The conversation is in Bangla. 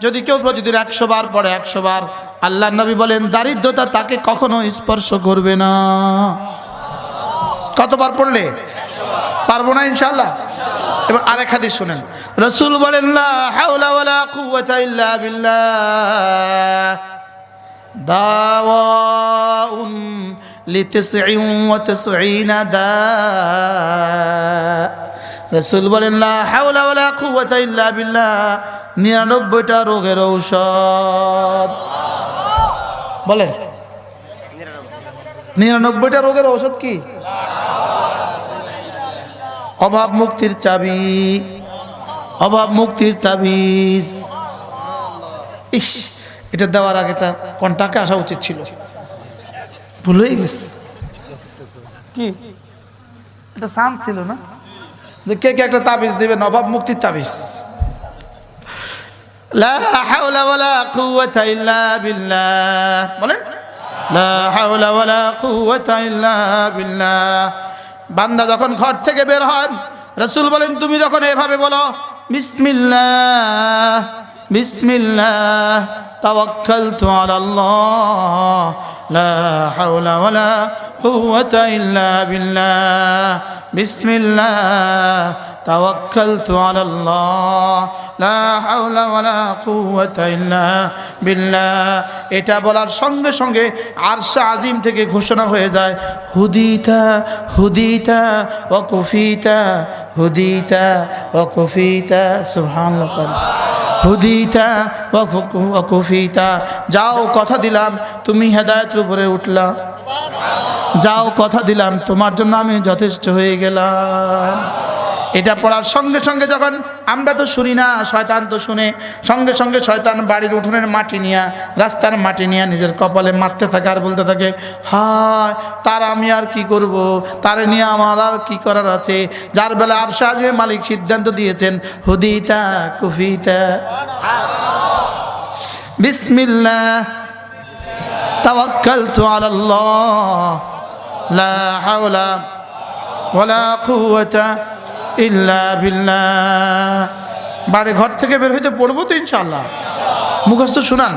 যদি কেউ প্রতিদিন একশো বার পড়ে, একশো বার আল্লাহ নবী বলেন, দারিদ্রতা তাকে কখনো স্পর্শ করবে না। কতবার পড়লে? পারব না ইনশাল্লাহ এবার আরেক হাদিস শুনেন। রসুল বলেন দাওয়াউন দা। রসুল বলেন নিরানব্বইটা রোগের ঔষধ। বলেন। নিরানব্বইটা রোগের ঔষধ কি? অভাব মুক্তির চাবি, অভাব মুক্তির তাবিজ। ইস, এটা দেওয়ার আগে তার কন্টাকে আসা উচিত ছিল। ভুলেই গেছে। কি? এটা সান ছিল না? যে কে কে একটা তাবিজ দিবেন নবাব মুক্তির তাবিজ। বলেন। বান্দা যখন ঘর থেকে বের হয়, রাসূল বলেন, তুমি যখন এভাবে বলো, বিসমিল্লাহ বিসমিল্লাহ লা কুওয়াতা ইল্লা বিল্লাহ বিসমিল্লাহ توكلت على الله لا حول ولا قوة إلا بالله এটা বলার সঙ্গে সঙ্গে আরশা আজিম থেকে ঘোষণা হয়ে যায় হুদিতা হুদিতা ও কুফিতা হুদিতা ও কুফিতা সুবহানাল্লাহ হুদিতা ও কুফিতা যাও কথা দিলাম তুমি হেদায়েতের উপরে উঠলা যাও কথা দিলাম, তোমার জন্য আমি যথেষ্ট হয়ে গেলাম। এটা পড়ার সঙ্গে সঙ্গে যখন আমরা তো শুনি না, শয়তান তো শুনে, সঙ্গে সঙ্গে শয়তান বাড়ির উঠোনের মাটি নিয়ে, রাস্তার মাটি নিয়ে নিজের কপালে মারতে থাকে আর বলতে থাকে, হায়, তার আমি আর কি করব। তার নিয়ে আমার আর কি করার আছে? যার বেলা আর সাহায্যে মালিক সিদ্ধান্ত দিয়েছেন, হুদিতা কুফিতা। বিসমিল্লা তাওয়াক্কালতু আলাল্লাহ। لا حول ولا قوة إلا بالله বাড়ি ঘর থেকে বের হইতে পড়বো তো ইনশাল্লাহ মুখস্থ শুনান